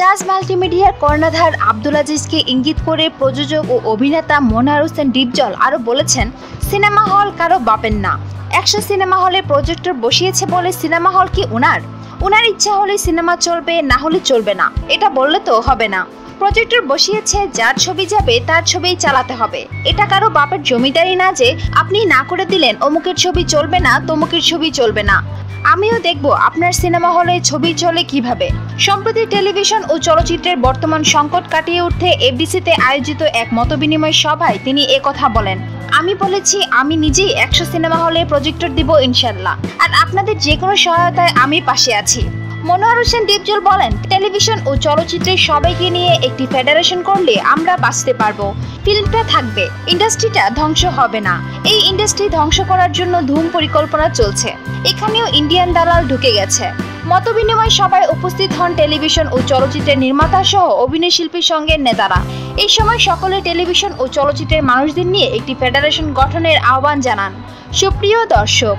জাজ মাল্টিমিডিয়ার কর্ণধার আব্দুল আজিজকে ইঙ্গিত করে প্রযোজক ও অভিনেতা মোনার হোসেন ডিপজল আরও বলেছেন, সিনেমা হল কারও বাপের না। একশো সিনেমা হলে প্রজেক্টর বসিয়েছে বলে সিনেমা হল কি ওনার ওনার ইচ্ছা হলে সিনেমা চলবে, না হলে চলবে না। এটা বললে তো হবে না। প্রজেক্টর বসিয়েছে, যার ছবি যাবে তার ছবিই চালাতে হবে। এটা কারও বাপের জমিদারি না যে আপনি না করে দিলেন, অমুকের ছবি চলবে না, তমুকের ছবি চলবে না। আমিও দেখব আপনার সিনেমা হলে ছবি চলে কীভাবে। সম্প্রতি টেলিভিশন ও চলচ্চিত্রের বর্তমান সংকট কাটিয়ে উঠতে এফডিসিতে আয়োজিত এক মতবিনিময় সভায় তিনি কথা বলেন। আমি বলেছি, আমি নিজেই একশো সিনেমা হলে প্রজেক্টর দিব ইনশাল্লাহ। আর আপনাদের যে কোনো সহায়তায় আমি পাশে আছি। মনোয়ার হোসেন দীপজল বলেন, টেলিভিশন ও চলচ্চিত্রের সবাইকে নিয়ে একটি ফেডারেশন করলে আমরা বাঁচতে পারব। ফিল্মটা থাকবে, ইন্ডাস্ট্রিটা ধ্বংস হবে না। এই ইন্ডাস্ট্রি ধ্বংস করার জন্য ধুম পরিকল্পনা চলছে। এখানেও ইন্ডিয়ান দালাল ঢুকে গেছে। মতবিনিময় সভায় উপস্থিত হন টেলিভিশন ও চলচ্চিত্রের নির্মাতা সহ অভিনয় শিল্পীর সঙ্গে নেতারা। এই সময় সকলে টেলিভিশন ও চলচ্চিত্রের মানুষদের নিয়ে একটি ফেডারেশন গঠনের আহ্বান জানান। সুপ্রিয় দর্শক